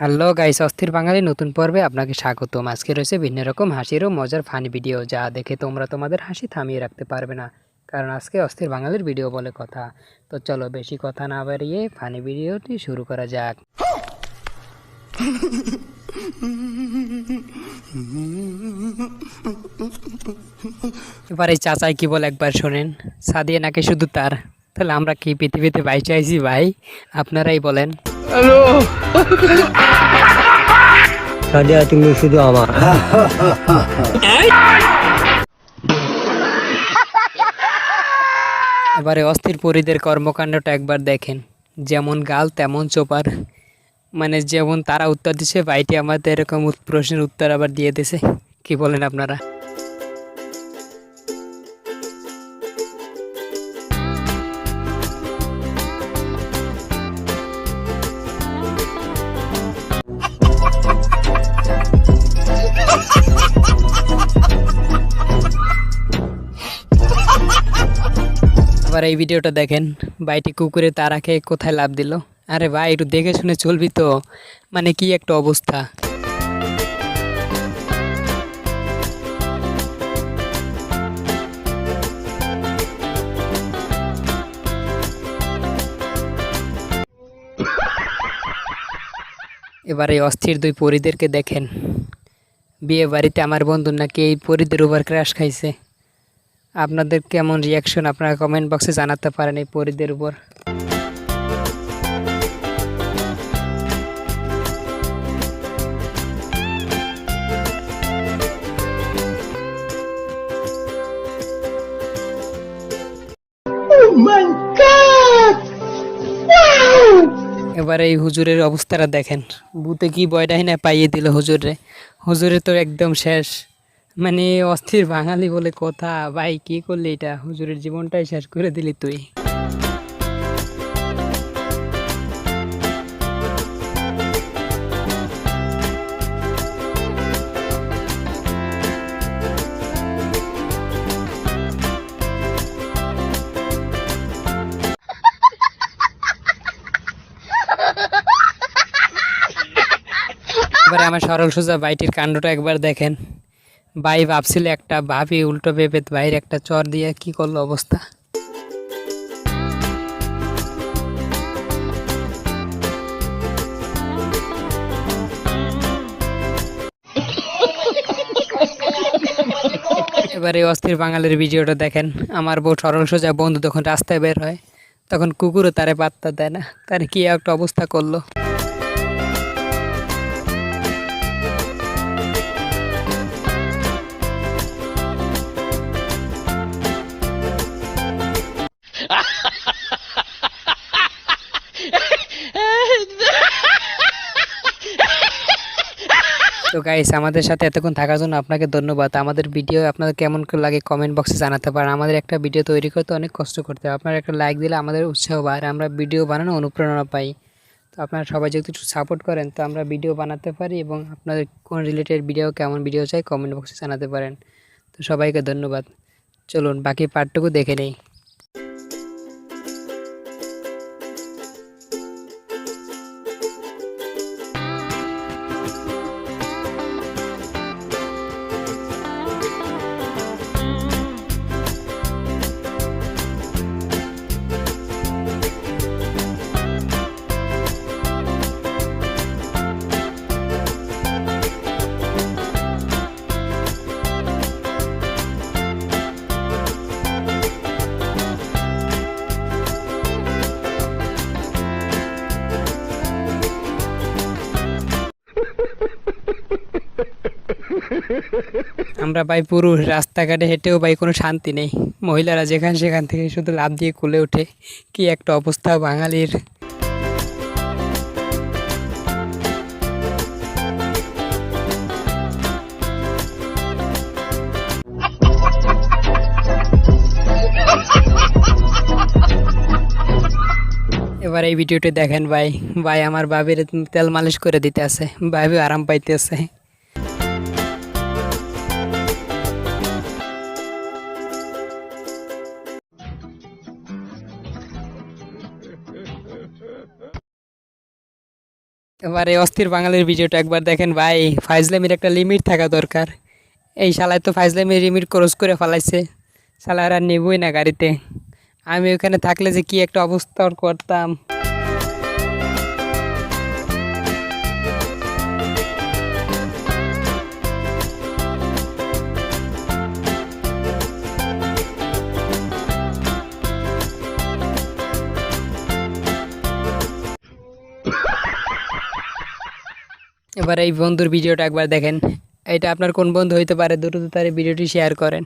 Hello guys, অস্থির বাঙালি নতুন পর্বে আপনাকে স্বাগতম। আজকে রয়েছে ভিন্ন রকম হাসির ও মজার ফানি ভিডিও, যা দেখে তোমরা তোমাদের হাসি থামিয়ে রাখতে পারবে না। কারণ আজকে অস্থির বাঙালির ভিডিও বলে কথা। তো চলো বেশি কথা না বাড়িয়ে ফানি ভিডিওটি শুরু করা যাক। এবার এই চাচাই কি বলে একবার শোনেন। সাদিয়ে নাকি শুধু তার। তাহলে আমরা কি পৃথিবীতে বাই চাইছি ভাই? আপনারাই বলেন। সাদিয়া তুমি শুধু আমার। এবারে অস্থির পরীদের কর্মকাণ্ডটা একবার দেখেন। যেমন গাল তেমন চোপার। মানে যেমন তারা উত্তর দিছে ভাইটি আমাদের এরকম প্রশ্নের উত্তর আবার দিয়ে দিছে। কি বলেন আপনারা? আবার এই ভিডিওটা দেখেন। ভাইটি কুকুরে তারা খেয়ে কোথায় লাভ দিল? আরে ভাই, একটু দেখে শুনে চলবি তো। মানে কি একটা অবস্থা। এবার এই অস্থির দুই পরিদেরকে দেখেন। বিয়ে বাড়িতে আমার বন্ধু নাকি এই পরিদের ওভার ক্র্যাশ খাইছে। আপনাদের কেমন রিয়াকশন আপনারা কমেন্ট বক্সে জানাতে পারেন এই পরিদের উপর। এবার এই হুজুরের অবস্থাটা দেখেন। ভূতে কি বয়ডাই না পাইয়ে দিল হুজুরে হুজুরে তো একদম শেষ। মানে অস্থির বাঙালি বলে কথা। ভাই, কি করলি এটা? হুজুরের জীবনটাই শেষ করে দিলি তুই। এবারে আমার সরল সোজা বাইটির কাণ্ডটা একবার দেখেন। ভাই ভাবছিল একটা ভাবি উল্টো ভেবে ভাইয়ের একটা চর দিয়ে কি করল অবস্থা? এবারে অস্থির বাঙালির ভিডিওটা দেখেন। আমার বউ সরল সোজা বন্ধু যখন রাস্তায় বের হয়। তখন কুকুরও তারে পাত্তা দেয় না। তার কি একটা অবস্থা করল? তো গাইস আমাদের সাথে এতক্ষণ থাকার জন্য আপনাকে ধন্যবাদ। আমাদের ভিডিও আপনাদের কেমন লাগে কমেন্ট বক্সে জানাতে পারেন। আমাদের একটা ভিডিও তৈরি করতে অনেক কষ্ট করতে হয়। আপনারা একটা লাইক দিলে আমাদের উৎসাহ বাড়ে, আমরা ভিডিও বানানো অনুপ্রেরণা পাই। তো আপনারা সবাই যদি একটু সাপোর্ট করেন, তো আমরা ভিডিও বানাতে পারি এবং আপনাদের কোন রিলেটেড ভিডিও কেমন ভিডিও চাই কমেন্ট বক্সে জানাতে পারেন। তো সবাইকে ধন্যবাদ। চলুন, বাকি পার্টটুকু দেখে নেই। আমরা ভাই পুরুষ রাস্তাঘাটে হেঁটেও ভাই কোনো শান্তি নেই। মহিলারা যেখান সেখান থেকে শুধু লাভ দিয়ে কুলে ওঠে। কি একটা অবস্থা বাঙালির। এবার এই ভিডিওটি দেখেন ভাই। ভাই আমার বাবির তেল মালিশ করে দিতে আছে। ভাবি আরাম পাইতেছে। এবার অস্থির বাঙালির ভিডিওটা একবার দেখেন ভাই, ফাইজলামির একটা লিমিট থাকা দরকার। এই শালায় তো ফাইজলামির লিমিট ক্রস করে ফেলাইছে, শালার আর নেবই না গাড়িতে। আমি ওখানে থাকলে যে কি একটা অবস্থা করতাম। এবার এই বন্ধুর ভিডিওটা একবার দেখেন। এটা আপনার কোন বন্ধু হইতে পারে? দ্রুত তার ভিডিওটি শেয়ার করেন।